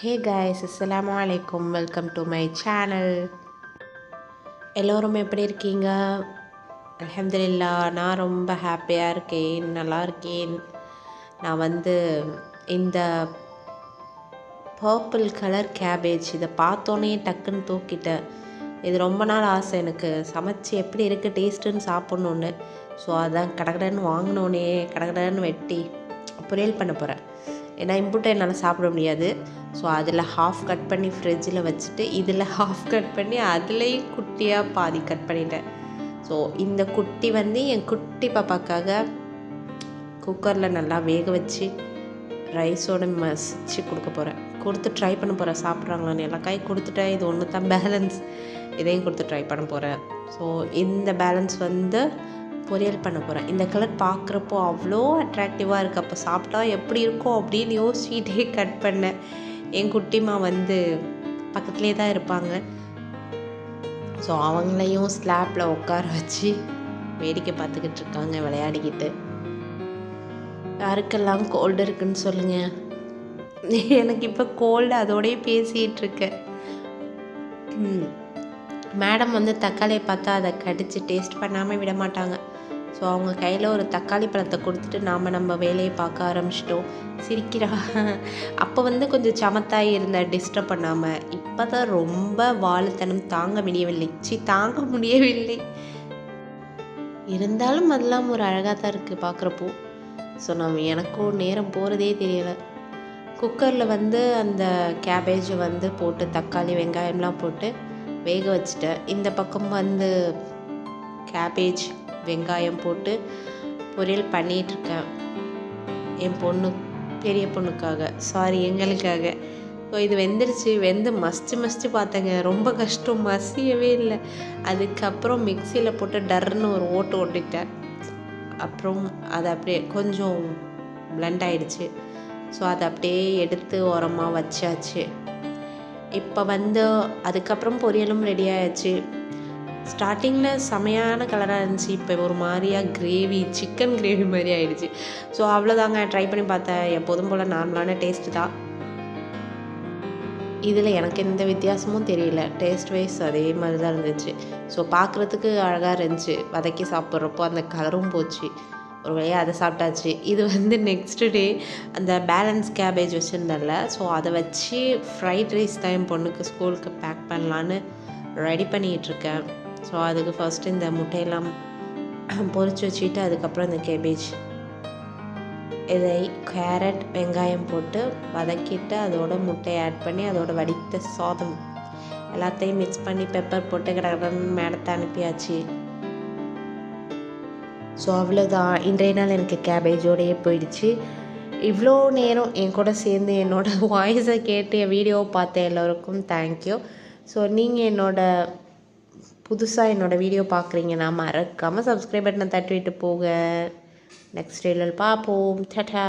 Hey guys அஸ்லாம் வலைக்கம் welcome to my channel எல்லோரும் எப்படி இருக்கீங்க? அலமதுல்லா நான் ரொம்ப ஹாப்பியாக இருக்கேன் நல்லா இருக்கேன். நான் வந்து இந்த பர்பிள் கலர் கேபேஜ் இதை பார்த்தோன்னே டக்குன்னு தூக்கிட்டேன். இது ரொம்ப நாள் ஆசை எனக்கு. சமைச்சு எப்படி இருக்குது டேஸ்ட்டுன்னு சாப்பிட்ணுன்னு ஸோ அதான் கடகடன்னு வாங்கினோன்னே கடகடன்னு வெட்டி பொரியல் பண்ண போகிறேன் ஏன்னா இம்புட்டை என்னால் சாப்பிட முடியாது. ஸோ அதில் ஹாஃப் கட் பண்ணி ஃப்ரிட்ஜில் வச்சுட்டு இதில் ஹாஃப் கட் பண்ணி அதுலேயும் குட்டியாக பாதி கட் பண்ணிட்டேன். ஸோ இந்த குட்டி வந்து என் குட்டி பாப்பாக்காக குக்கரில் நல்லா வேக வச்சு ரைஸோடு மசிச்சு கொடுக்க போகிறேன் கொடுத்து ட்ரை பண்ண போகிறேன் சாப்பிட்றாங்களான்னு எல்லா காய் கொடுத்துட்டேன். இது ஒன்று தான் பேலன்ஸ் இதையும் கொடுத்து ட்ரை பண்ண போகிறேன் ஸோ இந்த பேலன்ஸ் வந்து பொரியல் பண்ண போகிறேன் இந்த கலர் பார்க்குறப்போ அவ்வளோ அட்ராக்டிவாக இருக்குது அப்போ சாப்பிட்டா எப்படி இருக்கும் அப்படின்னு யோசிச்சுட்டே கட் பண்ணேன். என் குட்டிமா வந்து பக்கத்துலேயே தான் இருப்பாங்க. ஸோ அவங்களையும் ஸ்லாப்பில் உட்கார வச்சு வேடிக்கை பார்த்துக்கிட்டு இருக்காங்க விளையாடிக்கிட்டு. யாருக்கெல்லாம் கோல்டு இருக்குன்னு சொல்லுங்கள் எனக்கு இப்போ கோல்டு அதோடய பேசிகிட்டு இருக்கேன். மேடம் வந்து தக்காளியை பார்த்தா அதை கடித்து டேஸ்ட் பண்ணாமல் விட மாட்டாங்க. ஸோ அவங்க கையில் ஒரு தக்காளி பழத்தை கொடுத்துட்டு நாம் நம்ம வேலையை பார்க்க ஆரம்பிச்சிட்டோம். சிரிக்கிறா. அப்போ வந்து கொஞ்சம் சமத்தாகி இருந்த டிஸ்டர்ப் பண்ணாமல் இப்போ தான் ரொம்ப வாழுத்தனம் தாங்க முடியவில்லை. சி தாங்க முடியவில்லை. இருந்தாலும் அதெல்லாம் ஒரு அழகாக தான் இருக்குது பார்க்குறப்போ. ஸோ நம்ம எனக்கும் நேரம் போகிறதே தெரியலை. குக்கரில் வந்து அந்த கேபேஜை வந்து போட்டு தக்காளி வெங்காயம்லாம் போட்டு வேக வச்சுட்டேன். இந்த பக்கம் வந்து கேபேஜ் வெங்காயம் போட்டு பொரியல் பண்ணிகிட்ருக்கேன். என் பொண்ணு பெரிய பொண்ணுக்காக. சாரி எங்களுக்காக. ஸோ இது வெந்துருச்சு. வெந்து மஸ்ட்டு மஸ்ட்டு பார்த்தேங்க. ரொம்ப கஷ்டம். மசியவே இல்லை. அதுக்கப்புறம் மிக்சியில் போட்டு டர்னு ஒரு ஓட்டு ஓட்டிட்டேன் அப்புறம் அது அப்படியே கொஞ்சம் பிளண்ட் ஆகிடுச்சு ஸோ அதை அப்படியே எடுத்து உரமாக வச்சாச்சு. இப்போ வந்து அதுக்கப்புறம் பொரியலும் ரெடி ஆயாச்சு. ஸ்டார்டிங்கில் செமையான கலராக இருந்துச்சு இப்போ ஒரு மாதிரியாக கிரேவி சிக்கன் கிரேவி மாதிரி ஆயிடுச்சு. ஸோ அவ்வளோதாங்க ட்ரை பண்ணி பார்த்தேன். எப்போதும் போல் நார்மலான டேஸ்ட்டு தான். இதில் எனக்கு எந்த வித்தியாசமும் தெரியல. டேஸ்ட் வைஸ் அதே மாதிரி தான் இருந்துச்சு. ஸோ பார்க்குறதுக்கு அழகாக இருந்துச்சு. வதக்கி சாப்பிட்றப்போ அந்த கலரும் போச்சு. ஒரு வழியாக அதை சாப்பிட்டாச்சு. இது வந்து நெக்ஸ்ட் டே அந்த பேலன்ஸ் கேபேஜ் வச்சுருந்தேன்ல. ஸோ அதை வச்சு ஃப்ரைட் ரைஸ் தான் என் பொண்ணுக்கு ஸ்கூலுக்கு பேக் பண்ணலான்னு ரெடி பண்ணிகிட்ருக்கேன் ஸோ அதுக்கு ஃபஸ்ட்டு இந்த முட்டையெல்லாம் பொறிச்சு வச்சுட்டு அதுக்கப்புறம் இந்த கேபேஜ் இதை கேரட் வெங்காயம் போட்டு வதக்கிட்டு அதோட முட்டையை ஆட் பண்ணி அதோட வடித்த சாதம் எல்லாத்தையும் மிக்ஸ் பண்ணி பெப்பர் போட்டு கடகடன்னு மேடத்தை அனுப்பியாச்சு. ஸோ அவ்வளோதான் இன்றைய நாள் எனக்கு கேபேஜோடையே போயிடுச்சு. இவ்வளோ நேரம் என் கூட சேர்ந்து என்னோடய வாய்ஸை கேட்டு என் வீடியோவை பார்த்த எல்லோருக்கும் தேங்க்யூ ஸோ நீங்கள் என்னோடய புதுசாக என்னோடய வீடியோ பார்க்குறீங்கன்னா மறக்காமல் சப்ஸ்கிரைப் பட்டனை தட்டி விட்டு போக நெக்ஸ்ட் வீடியோவில் பார்ப்போம் டட்டா